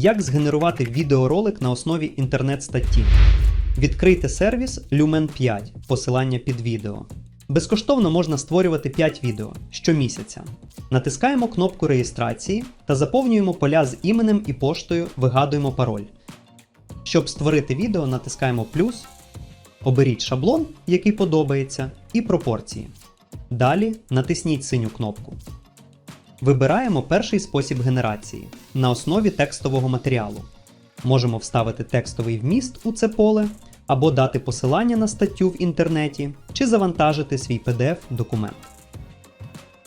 Як згенерувати відеоролик на основі інтернет-статті? Відкрийте сервіс Lumen 5, посилання під відео. Безкоштовно можна створювати 5 відео щомісяця. Натискаємо кнопку реєстрації та заповнюємо поля з іменем і поштою, вигадуємо пароль. Щоб створити відео, натискаємо плюс, оберіть шаблон, який подобається, і пропорції. Далі натисніть синю кнопку. Вибираємо перший спосіб генерації на основі текстового матеріалу. Можемо вставити текстовий вміст у це поле, або дати посилання на статтю в інтернеті, чи завантажити свій PDF-документ.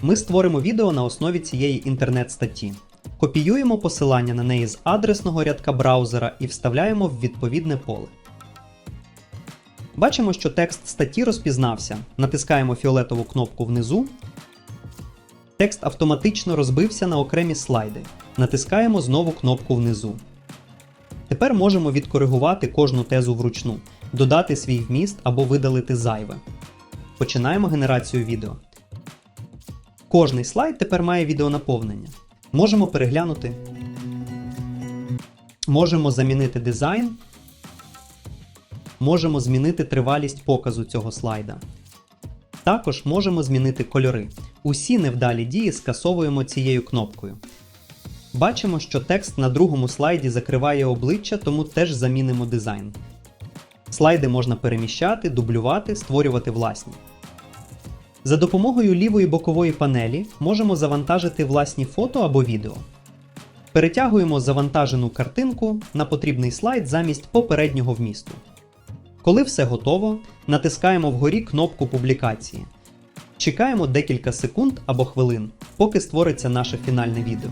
Ми створимо відео на основі цієї інтернет-статті. Копіюємо посилання на неї з адресного рядка браузера і вставляємо в відповідне поле. Бачимо, що текст статті розпізнався. Натискаємо фіолетову кнопку внизу. Текст автоматично розбився на окремі слайди. Натискаємо знову кнопку внизу. Тепер можемо відкоригувати кожну тезу вручну, додати свій вміст або видалити зайве. Починаємо генерацію відео. Кожний слайд тепер має відеонаповнення. Можемо переглянути. Можемо замінити дизайн. Можемо змінити тривалість показу цього слайда. Також можемо змінити кольори. Усі невдалі дії скасовуємо цією кнопкою. Бачимо, що текст на другому слайді закриває обличчя, тому теж замінимо дизайн. Слайди можна переміщати, дублювати, створювати власні. За допомогою лівої бокової панелі можемо завантажити власні фото або відео. Перетягуємо завантажену картинку на потрібний слайд замість попереднього вмісту. Коли все готово, натискаємо вгорі кнопку публікації. Чекаємо декілька секунд або хвилин, поки створиться наше фінальне відео.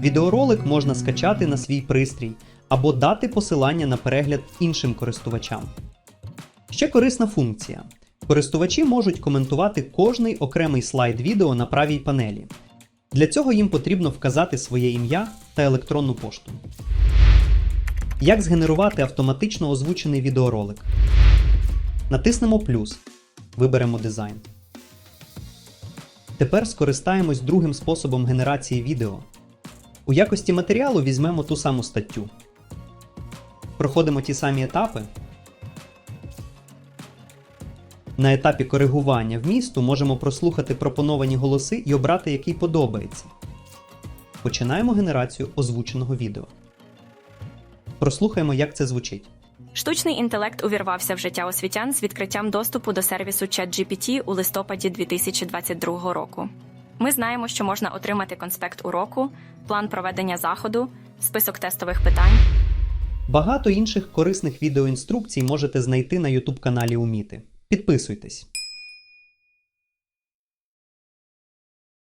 Відеоролик можна скачати на свій пристрій або дати посилання на перегляд іншим користувачам. Ще корисна функція. Користувачі можуть коментувати кожний окремий слайд відео на правій панелі. Для цього їм потрібно вказати своє ім'я та електронну пошту. Як згенерувати автоматично озвучений відеоролик? Натиснемо плюс. Виберемо дизайн. Тепер скористаємось другим способом генерації відео. У якості матеріалу візьмемо ту саму статтю. Проходимо ті самі етапи. На етапі коригування вмісту можемо прослухати пропоновані голоси і обрати, який подобається. Починаємо генерацію озвученого відео. Прослухаємо, як це звучить. Штучний інтелект увірвався в життя освітян з відкриттям доступу до сервісу ChatGPT у листопаді 2022 року. Ми знаємо, що можна отримати конспект уроку, план проведення заходу, список тестових питань. Багато інших корисних відеоінструкцій можете знайти на YouTube каналі Уміти. Підписуйтесь.